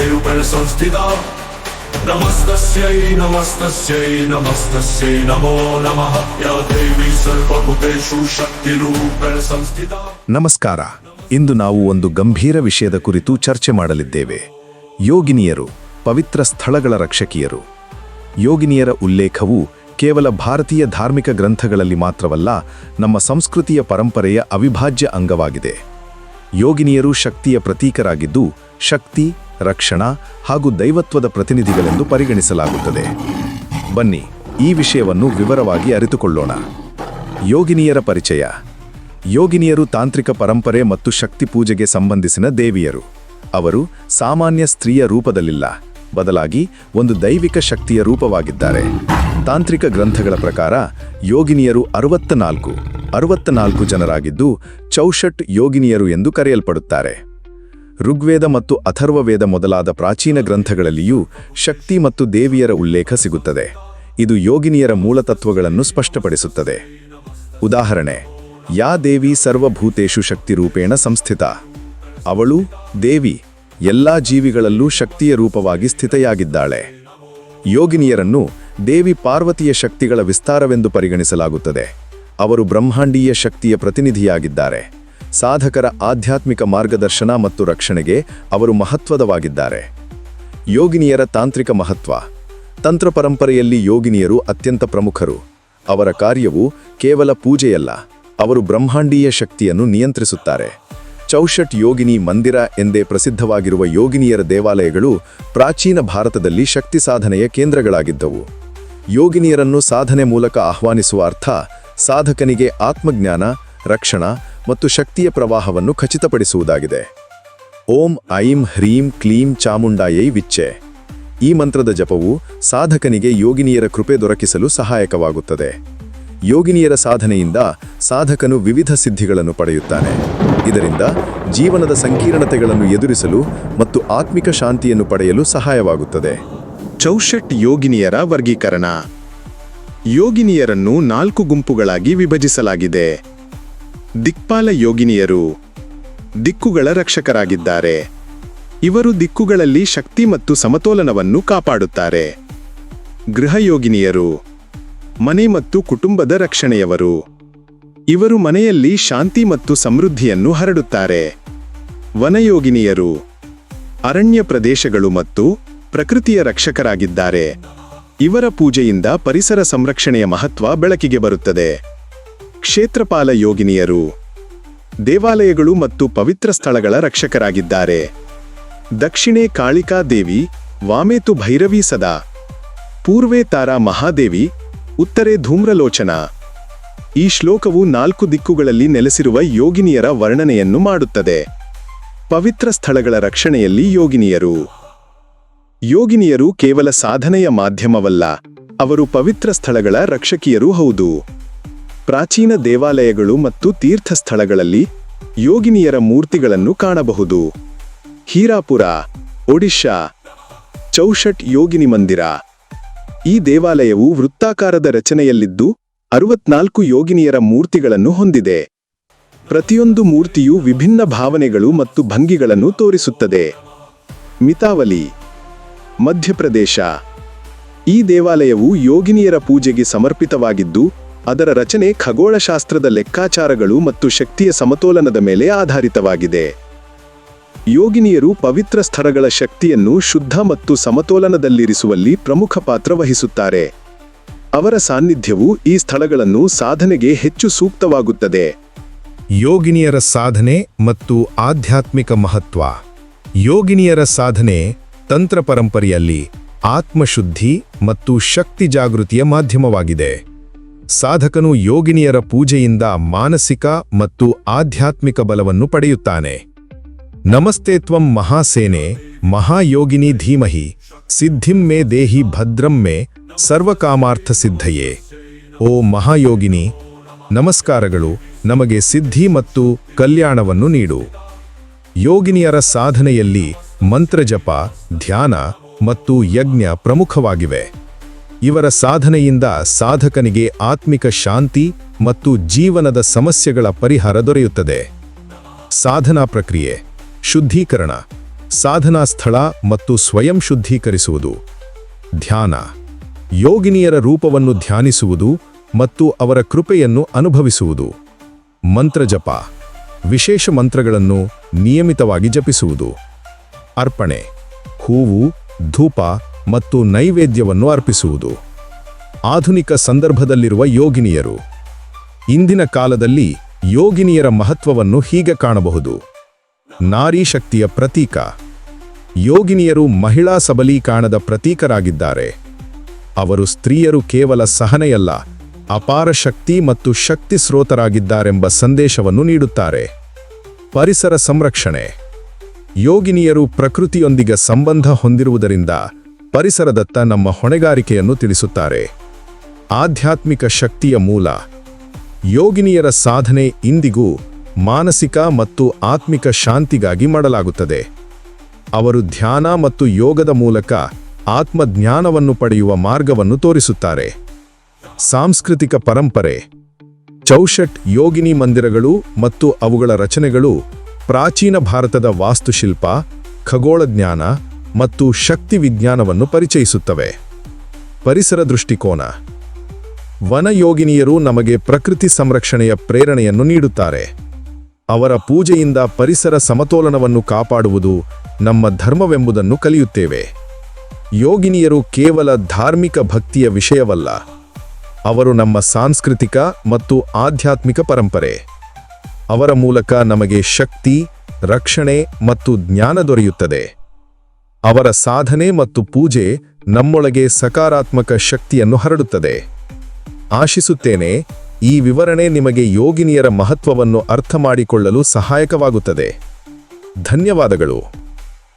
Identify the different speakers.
Speaker 1: ದೇವರ ಸಂಸ್ಥಿತ. नमस्तस्यै नमस्तस्यै नमो ನಮಃ ಯಾ ದೇವಿ ಸರ್ವಭೂತೇಷು ಶಕ್ತಿರೂಪೇಣ ಸಂಸ್ಥಿತ.
Speaker 2: ನಮಸ್ಕಾರ. ಇಂದು ನಾವು ಒಂದು ಗಂಭೀರ ವಿಷಯದ ಕುರಿತು ಚರ್ಚೆ ಮಾಡಲಿದ್ದೇವೆ. ಯೋಗಿನಿಯರು, ಪವಿತ್ರ ಸ್ಥಳಗಳ ರಕ್ಷಕಿಯರು. ಯೋಗಿನಿಯರ ಉಲ್ಲೇಖವು ಕೇವಲ ಭಾರತೀಯ ಧಾರ್ಮಿಕ ಗ್ರಂಥಗಳಲ್ಲಿ ಮಾತ್ರವಲ್ಲ, ನಮ್ಮ ಸಂಸ್ಕೃತಿಯ ಪರಂಪರೆಯ ಅವಿಭಾಜ್ಯ ಅಂಗವಾಗಿದೆ. ಯೋಗಿನಿಯರು ಶಕ್ತಿಯ ಪ್ರತೀಕರಾಗಿದ್ದು, ಶಕ್ತಿ ರಕ್ಷಣಾ ಹಾಗೂ ದೈವತ್ವದ ಪ್ರತಿನಿಧಿಗಳೆಂದು ಪರಿಗಣಿಸಲಾಗುತ್ತದೆ. ಬನ್ನಿ ಈ ವಿಷಯವನ್ನು ವಿವರವಾಗಿ ಅರಿತುಕೊಳ್ಳೋಣ. ಯೋಗಿನಿಯರ ಪರಿಚಯ. ಯೋಗಿನಿಯರು ತಾಂತ್ರಿಕ ಪರಂಪರೆ ಮತ್ತು ಶಕ್ತಿ ಪೂಜೆಗೆ ಸಂಬಂಧಿಸಿದ ದೇವಿಯರು. ಅವರು ಸಾಮಾನ್ಯ ಸ್ತ್ರೀಯ ರೂಪದಲ್ಲಿಲ್ಲ. ಬದಲಾಗಿ ಒಂದು ದೈವಿಕ ಶಕ್ತಿಯ ರೂಪವಾಗಿದ್ದಾರೆ. ತಾಂತ್ರಿಕ ಗ್ರಂಥಗಳ ಪ್ರಕಾರ ಯೋಗಿನಿಯರು ಅರವತ್ತ ನಾಲ್ಕು ಅರವತ್ತ ನಾಲ್ಕು ಜನರಾಗಿದ್ದು ಚೌಷಟ್ ಯೋಗಿನಿಯರು ಎಂದು ಕರೆಯಲ್ಪಡುತ್ತಾರೆ. ಋಗ್ವೇದ ಮತ್ತು ಅಥರ್ವವೇದ ಮೊದಲಾದ ಪ್ರಾಚೀನ ಗ್ರಂಥಗಳಲ್ಲಿಯೂ ಶಕ್ತಿ ಮತ್ತು ದೇವಿಯರ ಉಲ್ಲೇಖ ಸಿಗುತ್ತದೆ. ಇದು ಯೋಗಿನಿಯರ ಮೂಲತತ್ವಗಳನ್ನು ಸ್ಪಷ್ಟಪಡಿಸುತ್ತದೆ. ಉದಾಹರಣೆ, ಯಾ ದೇವಿ ಸರ್ವಭೂತೇಷು ಶಕ್ತಿರೂಪೇಣ ಸಂಸ್ಥಿತ? ಅವಳು ದೇವಿ, ಎಲ್ಲಾ ಜೀವಿಗಳಲ್ಲೂ ಶಕ್ತಿಯ ರೂಪವಾಗಿ ಸ್ಥಿತೆಯಾಗಿದ್ದಾಳೆ. ಯೋಗಿನಿಯರನ್ನು ದೇವಿ ಪಾರ್ವತಿಯ ಶಕ್ತಿಗಳ ವಿಸ್ತಾರವೆಂದು ಪರಿಗಣಿಸಲಾಗುತ್ತದೆ. ಅವರು ಬ್ರಹ್ಮಾಂಡೀಯ ಶಕ್ತಿಯ ಪ್ರತಿನಿಧಿಯಾಗಿದ್ದಾರೆ. ಸಾಧಕರ ಆಧ್ಯಾತ್ಮಿಕ ಮಾರ್ಗದರ್ಶನ ಮತ್ತು ರಕ್ಷಣೆಗೆ ಅವರು ಮಹತ್ವದವಾಗಿದ್ದಾರೆ. ಯೋಗಿನಿಯರ ತಾಂತ್ರಿಕ ಮಹತ್ವ. ತಂತ್ರ ಪರಂಪರೆಯಲ್ಲಿ ಯೋಗಿನಿಯರು ಅತ್ಯಂತ ಪ್ರಮುಖರು. ಅವರ ಕಾರ್ಯವು ಕೇವಲ ಪೂಜೆಯಲ್ಲ, ಅವರು ಬ್ರಹ್ಮಾಂಡೀಯ ಶಕ್ತಿಯನ್ನು ನಿಯಂತ್ರಿಸುತ್ತಾರೆ. ಚೌಷಟ್ ಯೋಗಿನಿ ಮಂದಿರ ಎಂದೇ ಪ್ರಸಿದ್ಧವಾಗಿರುವ ಯೋಗಿನಿಯರ ದೇವಾಲಯಗಳು ಪ್ರಾಚೀನ ಭಾರತದಲ್ಲಿ ಶಕ್ತಿ ಸಾಧನೆಯ ಕೇಂದ್ರಗಳಾಗಿದ್ದವು. ಯೋಗಿನಿಯರನ್ನು ಸಾಧನೆ ಮೂಲಕ ಆಹ್ವಾನಿಸುವ ಅರ್ಥ, ಸಾಧಕನಿಗೆ ಆತ್ಮಜ್ಞಾನ, ರಕ್ಷಣಾ ಮತ್ತು ಶಕ್ತಿಯ ಪ್ರವಾಹವನ್ನು ಖಚಿತಪಡಿಸುವುದಾಗಿದೆ. ಓಂ ಐಂ ಹ್ರೀಂ ಕ್ಲೀಂ ಚಾಮುಂಡಾಯೈ ವಿಚ್ಚೆ ಈ ಮಂತ್ರದ ಜಪವು ಸಾಧಕನಿಗೆ ಯೋಗಿನಿಯರ ಕೃಪೆ ದೊರಕಿಸಲು ಸಹಾಯಕವಾಗುತ್ತದೆ. ಯೋಗಿನಿಯರ ಸಾಧನೆಯಿಂದ ಸಾಧಕನು ವಿವಿಧ ಸಿದ್ಧಿಗಳನ್ನು ಪಡೆಯುತ್ತಾನೆ. ಇದರಿಂದ ಜೀವನದ ಸಂಕೀರ್ಣತೆಗಳನ್ನು ಎದುರಿಸಲು ಮತ್ತು ಆತ್ಮಿಕ ಶಾಂತಿಯನ್ನು ಪಡೆಯಲು ಸಹಾಯವಾಗುತ್ತದೆ.
Speaker 3: ಚೌಷಟ್ ಯೋಗಿನಿಯರ ವರ್ಗೀಕರಣ. ಯೋಗಿನಿಯರನ್ನು ನಾಲ್ಕು ಗುಂಪುಗಳಾಗಿ ವಿಭಜಿಸಲಾಗಿದೆ. ದಿಕ್ಪಾಲ ಯೋಗಿನಿಯರು ದಿಕ್ಕುಗಳ ರಕ್ಷಕರಾಗಿದ್ದಾರೆ. ಇವರು ದಿಕ್ಕುಗಳಲ್ಲಿ ಶಕ್ತಿ ಮತ್ತು ಸಮತೋಲನವನ್ನು ಕಾಪಾಡುತ್ತಾರೆ. ಗೃಹಯೋಗಿನಿಯರು ಮನೆ ಮತ್ತು ಕುಟುಂಬದ ರಕ್ಷಣೆಯವರು. ಇವರು ಮನೆಯಲ್ಲಿ ಶಾಂತಿ ಮತ್ತು ಸಮೃದ್ಧಿಯನ್ನು ಹರಡುತ್ತಾರೆ. ವನಯೋಗಿನಿಯರು, ಅರಣ್ಯ ಪ್ರದೇಶಗಳು ಮತ್ತು ಪ್ರಕೃತಿಯ ರಕ್ಷಕರಾಗಿದ್ದಾರೆ. ಇವರ ಪೂಜೆಯಿಂದ ಪರಿಸರ ಸಂರಕ್ಷಣೆಯ ಮಹತ್ವ ಬೆಳಕಿಗೆ ಬರುತ್ತದೆ. ಕ್ಷೇತ್ರಪಾಲ ಯೋಗಿನಿಯರು, ದೇವಾಲಯಗಳು ಮತ್ತು ಪವಿತ್ರ ಸ್ಥಳಗಳ ರಕ್ಷಕರಾಗಿದ್ದಾರೆ. ದಕ್ಷಿಣೆ ಕಾಳಿಕಾ ದೇವಿ, ವಾಮೇತು ಭೈರವಿ ಸದಾ. ಪೂರ್ವೆ ತಾರಾ ಮಹಾದೇವಿ, ಉತ್ತರೆ ಧೂಮ್ರಲೋಚನ. ಈ ಶ್ಲೋಕವು ನಾಲ್ಕು ದಿಕ್ಕುಗಳಲ್ಲಿ ನೆಲೆಸಿರುವ ಯೋಗಿನಿಯರ ವರ್ಣನೆಯನ್ನು ಮಾಡುತ್ತದೆ. ಪವಿತ್ರ ಸ್ಥಳಗಳ ರಕ್ಷಣೆಯಲ್ಲಿ ಯೋಗಿನಿಯರು. ಯೋಗಿನಿಯರು ಕೇವಲ ಸಾಧನೆಯ ಮಾಧ್ಯಮವಲ್ಲ, ಅವರು ಪವಿತ್ರ ಸ್ಥಳಗಳ ರಕ್ಷಕಿಯರೂ ಹೌದು. ಪ್ರಾಚೀನ ದೇವಾಲಯಗಳು ಮತ್ತು ತೀರ್ಥಸ್ಥಳಗಳಲ್ಲಿ ಯೋಗಿನಿಯರ ಮೂರ್ತಿಗಳನ್ನು ಕಾಣಬಹುದು. ಹೀರಾಪುರ, ಒಡಿಶಾ, ಚೌಷಟ್ ಯೋಗಿನಿ ಮಂದಿರ. ಈ ದೇವಾಲಯವು ವೃತ್ತಾಕಾರದ ರಚನೆಯಲ್ಲಿದ್ದು ಅರವತ್ನಾಲ್ಕು ಯೋಗಿನಿಯರ ಮೂರ್ತಿಗಳನ್ನು ಹೊಂದಿದೆ. ಪ್ರತಿಯೊಂದು ಮೂರ್ತಿಯು ವಿಭಿನ್ನ ಭಾವನೆಗಳು ಮತ್ತು ಭಂಗಿಗಳನ್ನು ತೋರಿಸುತ್ತದೆ. ಮಿತಾವಲಿ, ಮಧ್ಯಪ್ರದೇಶ. ಈ ದೇವಾಲಯವು ಯೋಗಿನಿಯರ ಪೂಜೆಗೆ ಸಮರ್ಪಿತವಾಗಿದ್ದು ಅದರ ರಚನೆ ಖಗೋಳಶಾಸ್ತ್ರದ ಲೆಕ್ಕಾಚಾರಗಳು ಮತ್ತು ಶಕ್ತಿಯ ಸಮತೋಲನದ ಮೇಲೆ ಆಧಾರಿತವಾಗಿದೆ. ಯೋಗಿನಿಯರು ಪವಿತ್ರ ಸ್ಥಳಗಳ ಶಕ್ತಿಯನ್ನು ಶುದ್ಧ ಮತ್ತು ಸಮತೋಲನದಲ್ಲಿರಿಸುವಲ್ಲಿ ಪ್ರಮುಖ ಪಾತ್ರ ವಹಿಸುತ್ತಾರೆ. ಅವರ ಸಾನ್ನಿಧ್ಯವು ಈ ಸ್ಥಳಗಳನ್ನು ಸಾಧನೆಗೆ ಹೆಚ್ಚು ಸೂಕ್ತವಾಗುತ್ತದೆ.
Speaker 2: ಯೋಗಿನಿಯರ ಸಾಧನೆ ಮತ್ತು ಆಧ್ಯಾತ್ಮಿಕ ಮಹತ್ವ. ಯೋಗಿನಿಯರ ಸಾಧನೆ ತಂತ್ರ ಪರಂಪರೆಯಲ್ಲಿ ಆತ್ಮಶುದ್ಧಿ ಮತ್ತು ಶಕ್ತಿ ಜಾಗೃತಿಯ ಮಾಧ್ಯಮವಾಗಿದೆ. ಸಾಧಕನು ಯೋಗಿನಿಯರ ಪೂಜೆಯಿಂದ ಮಾನಸಿಕ ಮತ್ತು ಆಧ್ಯಾತ್ಮಿಕ ಬಲವನ್ನು ಪಡೆಯುತ್ತಾನೆ. ನಮಸ್ತೆ ತ್ವಂ ಮಹಾಸೇನೆ, ಮಹಾಯೋಗಿನಿ ಧೀಮಹಿ, ಸಿದ್ಧಿಂ ಮೇ ದೇಹಿ ಭದ್ರಂ ಮೇ ಸರ್ವಕಾಮಾರ್ಥ ಸಿದ್ಧಯೇ ಓ ಮಹಾಯೋಗಿನಿ, ನಮಸ್ಕಾರಗಳು ನಮಗೆ ಸಿದ್ಧಿ ಮತ್ತು ಕಲ್ಯಾಣವನ್ನು ನೀಡು. ಯೋಗಿನಿಯರ ಸಾಧನೆಯಲ್ಲಿ ಮಂತ್ರಜಪ, ಧ್ಯಾನ ಮತ್ತು ಯಜ್ಞ ಪ್ರಮುಖವಾಗಿವೆ. ಇವರ ಸಾಧನೆಯಿಂದ ಸಾಧಕನಿಗೆ ಆತ್ಮಿಕ ಶಾಂತಿ ಮತ್ತು ಜೀವನದ ಸಮಸ್ಯೆಗಳ ಪರಿಹಾರ ದೊರೆಯುತ್ತದೆ. ಸಾಧನಾ ಪ್ರಕ್ರಿಯೆ. ಶುದ್ಧೀಕರಣ. ಸಾಧನಾ ಸ್ಥಳ ಮತ್ತು ಸ್ವಯಂ ಶುದ್ಧೀಕರಿಸುವುದು. ಧ್ಯಾನ. ಯೋಗಿನಿಯರ ರೂಪವನ್ನು ಧ್ಯಾನಿಸುವುದು ಮತ್ತು ಅವರ ಕೃಪೆಯನ್ನು ಅನುಭವಿಸುವುದು. ಮಂತ್ರಜಪ ವಿಶೇಷ ಮಂತ್ರಗಳನ್ನು ನಿಯಮಿತವಾಗಿ ಜಪಿಸುವುದು. ಅರ್ಪಣೆ. ಹೂವು, ಧೂಪ ಮತ್ತು ನೈವೇದ್ಯವನ್ನು ಅರ್ಪಿಸುವುದು. ಆಧುನಿಕ ಸಂದರ್ಭದಲ್ಲಿರುವ ಯೋಗಿನಿಯರು. ಇಂದಿನ ಕಾಲದಲ್ಲಿ ಯೋಗಿನಿಯರ ಮಹತ್ವವನ್ನು ಹೀಗೆ ಕಾಣಬಹುದು. ನಾರಿ ಶಕ್ತಿಯ ಪ್ರತೀಕ. ಯೋಗಿನಿಯರು ಮಹಿಳಾ ಸಬಲೀಕರಣದ ಪ್ರತೀಕರಾಗಿದ್ದಾರೆ. ಅವರು ಸ್ತ್ರೀಯರು ಕೇವಲ ಸಹನೆಯಲ್ಲ, ಅಪಾರ ಶಕ್ತಿ ಮತ್ತು ಶಕ್ತಿ ಸ್ರೋತರಾಗಿದ್ದಾರೆಂಬ ಸಂದೇಶವನ್ನು ನೀಡುತ್ತಾರೆ. ಪರಿಸರ ಸಂರಕ್ಷಣೆ. ಯೋಗಿನಿಯರು ಪ್ರಕೃತಿಯೊಂದಿಗೆ ಸಂಬಂಧ ಹೊಂದಿರುವುದರಿಂದ ಪರಿಸರದತ್ತ ನಮ್ಮ ಹೊಣೆಗಾರಿಕೆಯನ್ನು ತಿಳಿಸುತ್ತಾರೆ. ಆಧ್ಯಾತ್ಮಿಕ ಶಕ್ತಿಯ ಮೂಲ. ಯೋಗಿನಿಯರ ಸಾಧನೆ ಇಂದಿಗೂ ಮಾನಸಿಕ ಮತ್ತು ಆತ್ಮಿಕ ಶಾಂತಿಗಾಗಿ ಮಾಡಲಾಗುತ್ತದೆ. ಅವರು ಧ್ಯಾನ ಮತ್ತು ಯೋಗದ ಮೂಲಕ ಆತ್ಮಜ್ಞಾನವನ್ನು ಪಡೆಯುವ ಮಾರ್ಗವನ್ನು ತೋರಿಸುತ್ತಾರೆ. ಸಾಂಸ್ಕೃತಿಕ ಪರಂಪರೆ. ಚೌಷಟ್, ಯೋಗಿನಿ ಮಂದಿರಗಳು ಮತ್ತು ಅವುಗಳ ರಚನೆಗಳು ಪ್ರಾಚೀನ ಭಾರತದ ವಾಸ್ತುಶಿಲ್ಪ ಖಗೋಳ ಜ್ಞಾನ ಮತ್ತು ಶಕ್ತಿ ವಿಜ್ಞಾನವನ್ನು ಪರಿಚಯಿಸುತ್ತವೆ. ಪರಿಸರ ದೃಷ್ಟಿಕೋನ. ವನಯೋಗಿನಿಯರು ನಮಗೆ ಪ್ರಕೃತಿ ಸಂರಕ್ಷಣೆಯ ಪ್ರೇರಣೆಯನ್ನು ನೀಡುತ್ತಾರೆ. ಅವರ ಪೂಜೆಯಿಂದ ಪರಿಸರ ಸಮತೋಲನವನ್ನು ಕಾಪಾಡುವುದು ನಮ್ಮ ಧರ್ಮವೆಂಬುದನ್ನು ಕಲಿಯುತ್ತೇವೆ. ಯೋಗಿನಿಯರು ಕೇವಲ ಧಾರ್ಮಿಕ ಭಕ್ತಿಯ ವಿಷಯವಲ್ಲ. ಅವರು ನಮ್ಮ ಸಾಂಸ್ಕೃತಿಕ ಮತ್ತು ಆಧ್ಯಾತ್ಮಿಕ ಪರಂಪರೆ. ಅವರ ಮೂಲಕ ನಮಗೆ ಶಕ್ತಿ, ರಕ್ಷಣೆ ಮತ್ತು ಜ್ಞಾನ ದೊರೆಯುತ್ತದೆ. ಅವರ ಸಾಧನೆ ಮತ್ತು ಪೂಜೆ ನಮ್ಮೊಳಗೆ ಸಕಾರಾತ್ಮಕ ಶಕ್ತಿಯನ್ನು ಹರಡುತ್ತದೆ. ಆಶಿಸುತ್ತೇನೆ, ಈ ವಿವರಣೆ ನಿಮಗೆ ಯೋಗಿನಿಯರ ಮಹತ್ವವನ್ನು ಅರ್ಥ ಮಾಡಿಕೊಳ್ಳಲು ಸಹಾಯಕವಾಗುತ್ತದೆ. ಧನ್ಯವಾದಗಳು.